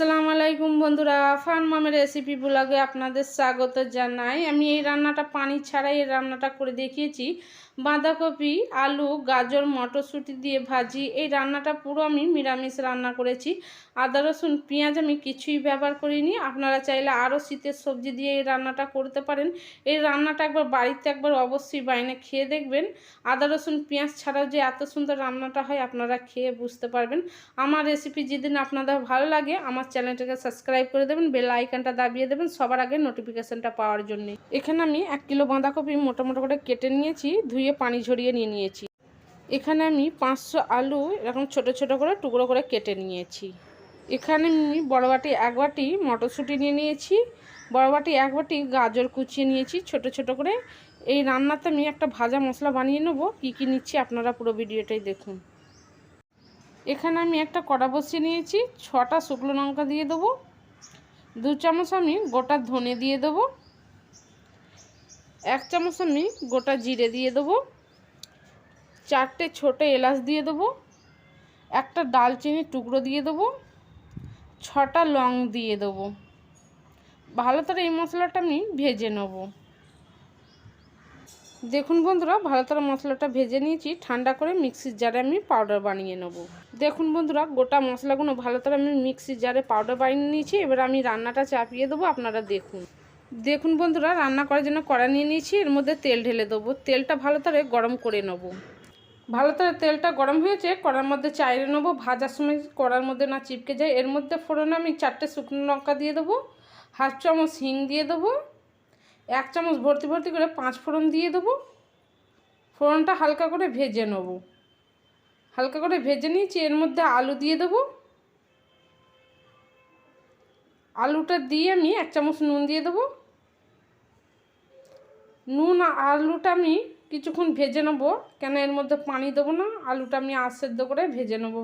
আসসালামু আলাইকুম বন্ধুরা, ফান মামের রেসিপি ব্লগে আপনাদের স্বাগত জানাই। আমি এই রান্নাটা পানি ছাড়াই এই রান্নাটা করে দেখিয়েছি। বাঁধাকপি, আলু, গাজর, মটরশুঁটি দিয়ে ভাজি, এই রান্নাটা পুরো আমি নিরামিষ রান্না করেছি। আদা, রসুন, পেঁয়াজ আমি কিছুই ব্যবহার করিনি। আপনারা চাইলে আরও শীতের সবজি দিয়ে এই রান্নাটা করতে পারেন। এই রান্নাটা একবার বাড়িতে একবার অবশ্যই বাইনে খেয়ে দেখবেন। আদা, রসুন, পেঁয়াজ ছাড়াও যে এত সুন্দর রান্নাটা হয় আপনারা খেয়ে বুঝতে পারবেন। আমার রেসিপি যেদিন আপনাদের ভালো লাগে, আমার চ্যানেলটাকে সাবস্ক্রাইব করে দেবেন, বেল আইকনটা দাবিয়ে দেবেন সবার আগে নোটিফিকেশানটা পাওয়ার জন্য। এখানে আমি এক কিলো বাঁধাকপি মোটা মোটা করে কেটে নিয়েছি, ধুয়ে পানি ঝরিয়ে নিয়ে নিয়েছি। এখানে আমি পাঁচশো আলু এরকম ছোট ছোট করে টুকরো করে কেটে নিয়েছি। এখানে আমি বড় বাটি এক বাটি মটরশুঁটি নিয়ে নিয়েছি, বড় বাটি এক বাটি গাজর কুচিয়ে নিয়েছি, ছোট ছোট করে। এই রান্নাতে আমি একটা ভাজা মশলা বানিয়ে নেব, কী কী নিচ্ছি আপনারা পুরো ভিডিওটাই দেখুন। এখানে আমি একটা কড়া বসিয়ে নিয়েছি, ছটা শুকনো লঙ্কা দিয়ে দেবো, দু চামচ আমি গোটা ধনে দিয়ে দেবো, এক চামচ আমি গোটা জিরে দিয়ে দেবো, চারটে ছোটো এলাচ দিয়ে দেবো, একটা ডালচিনির টুকরো দিয়ে দেবো, ছটা লং দিয়ে দেবো। ভালো করে এই মশলাটা আমি ভেজে নেব। দেখুন বন্ধুরা, ভালো করে মশলাটা ভেজে নিয়েছি। ঠান্ডা করে মিক্সির জারে আমি পাউডার বানিয়ে নেব। দেখুন বন্ধুরা, গোটা মশলাগুলো ভালো করে আমি মিক্সির জারে পাউডার বানিয়ে নিয়েছি। এবার আমি রান্নাটা চাপিয়ে দেবো, আপনারা দেখুন। দেখুন বন্ধুরা, রান্না করার জন্য কড়া নিয়ে নিয়েছি, এর মধ্যে তেল ঢেলে দেবো। তেলটা ভালো করে গরম করে নেব। ভালো করে তেলটা গরম হয়েছে, কড়ার মধ্যে চাইরে নেব। ভাজার সময় কড়ার মধ্যে না চিপকে যায়, এর মধ্যে ফোড়নে আমি চারটে শুকনো লঙ্কা দিয়ে দেবো। হাফ চামচ হিং দিয়ে দেবো। এক চামচ ভর্তি ভর্তি করে পাঁচ ফোড়ন দিয়ে দেবো। ফোড়নটা হালকা করে ভেজে নেব। হালকা করে ভেজে নিয়েছি, এর মধ্যে আলু দিয়ে দেবো। আলুটা দিয়ে আমি এক চামচ নুন দিয়ে দেবো। নুন আলুটা আমি কিছুক্ষণ ভেজে নেব, কেন এর মধ্যে পানি দেবো না, আলুটা আমি আধ সেদ্ধ করে ভেজে নেব।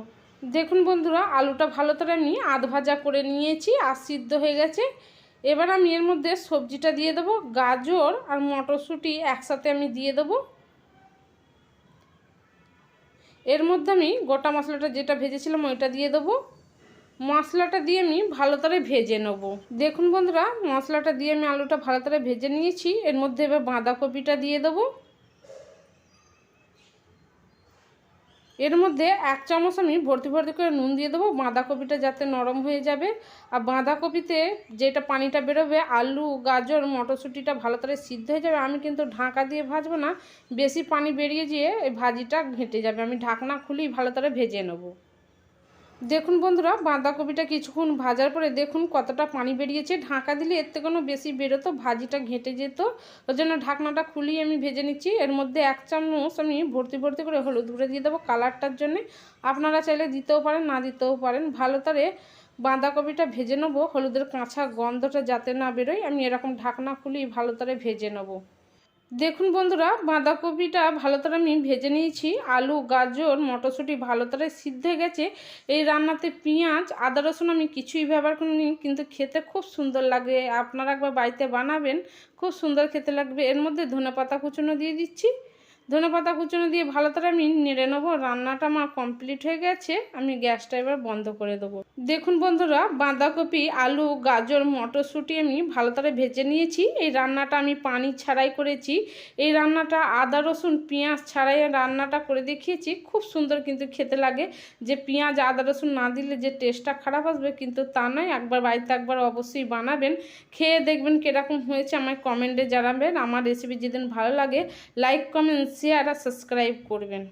দেখুন বন্ধুরা, আলুটা ভালো করে আমি আধ ভাজা করে নিয়েছি, আর সিদ্ধ হয়ে গেছে। এবার আমি এর মধ্যে সবজিটা দিয়ে দেবো, গাজর আর মটরশুঁটি একসাথে আমি দিয়ে দেবো। এর মধ্যে আমি গোটা মশলাটা যেটা ভেজেছিলাম ওইটা দিয়ে দেবো। মশলাটা দিয়ে আমি ভালো করে ভেজে নেব। দেখুন বন্ধুরা, মশলাটা দিয়ে আমি আলুটা ভালো করে ভেজে নিয়েছি। এর মধ্যে এবার বাঁধাকপিটা দিয়ে দেবো। এর মধ্যে এক চামচ আমি ভর্তি ভর্তি করে নুন দিয়ে দেবো। বাঁধাকপিটা যাতে নরম হয়ে যাবে। আর বাঁধাকপিতে যেটা পানিটা বেরোবে, আলু, গাজর, মটরশুঁটিটা ভালো করে সিদ্ধ হয়ে যাবে। আমি কিন্তু ঢাকা দিয়ে ভাজবো না। বেশি পানি বেরিয়ে গিয়ে এই ভাজিটা ঘেঁটে যাবে। আমি ঢাকনা খুলেই ভালো করে ভেজে নেব। দেখুন বন্ধুরা, বাঁধাকপিটা কিছুক্ষণ ভাজার পরে দেখুন কতটা পানি বেরিয়েছে। ঢাকা দিলে এর থেকে কোনো বেশি বেরোতো, ভাজিটা ঘেঁটে যেত। ওই জন্য ঢাকনাটা খুলিয়ে আমি ভেজে নিচ্ছি। এর মধ্যে এক চামচ আমি ভর্তি ভর্তি করে হলুদ গুঁড়ো দিয়ে দেবো কালারটার জন্যে। আপনারা চাইলে দিতেও পারেন, না দিতেও পারেন। ভালো তারে বাঁধাকপিটা ভেজে নেব, হলুদের কাঁচা গন্ধটা যাতে না বেরোয়। আমি এরকম ঢাকনা খুলি ভালো করে ভেজে নেব। দেখুন বন্ধুরা, বাঁধাকপিটা ভালো করে আমি ভেজে নিয়েছি। আলু, গাজর, মটরশুঁটি ভালো করে সিদ্ধে গেছে। এই রান্নাতে পেঁয়াজ, আদা, রসুন আমি কিছুই ব্যবহার করিনি, কিন্তু খেতে খুব সুন্দর লাগে। আপনারা একবার বাড়িতে বানাবেন, খুব সুন্দর খেতে লাগবে। এর মধ্যে ধনে পাতা কুচুনো দিয়ে দিচ্ছি। ধনে পাতা কুচনো দিয়ে ভালো করে আমি নেড়ে নেব। রান্নাটা আমার কমপ্লিট হয়ে গেছে। আমি গ্যাসটা এবার বন্ধ করে দেবো। দেখুন বন্ধুরা, বাঁধাকপি, আলু, গাজর, মটরশুঁটি আমি ভালো করে ভেজে নিয়েছি। এই রান্নাটা আমি পানি ছাড়াই করেছি। এই রান্নাটা আদা, রসুন, পেঁয়াজ ছাড়াই রান্নাটা করে দেখিয়েছি। খুব সুন্দর কিন্তু খেতে লাগে। যে পেঁয়াজ, আদা, রসুন না দিলে যে টেস্টটা খারাপ আসবে কিন্তু তা নয়। একবার বাড়িতে একবার অবশ্যই বানাবেন। খেয়ে দেখবেন কীরকম হয়েছে আমায় কমেন্টে জানাবেন। আমার রেসিপি যেদিন ভালো লাগে লাইক কমেন্ট শেয়ার আর সাবস্ক্রাইব করবেন।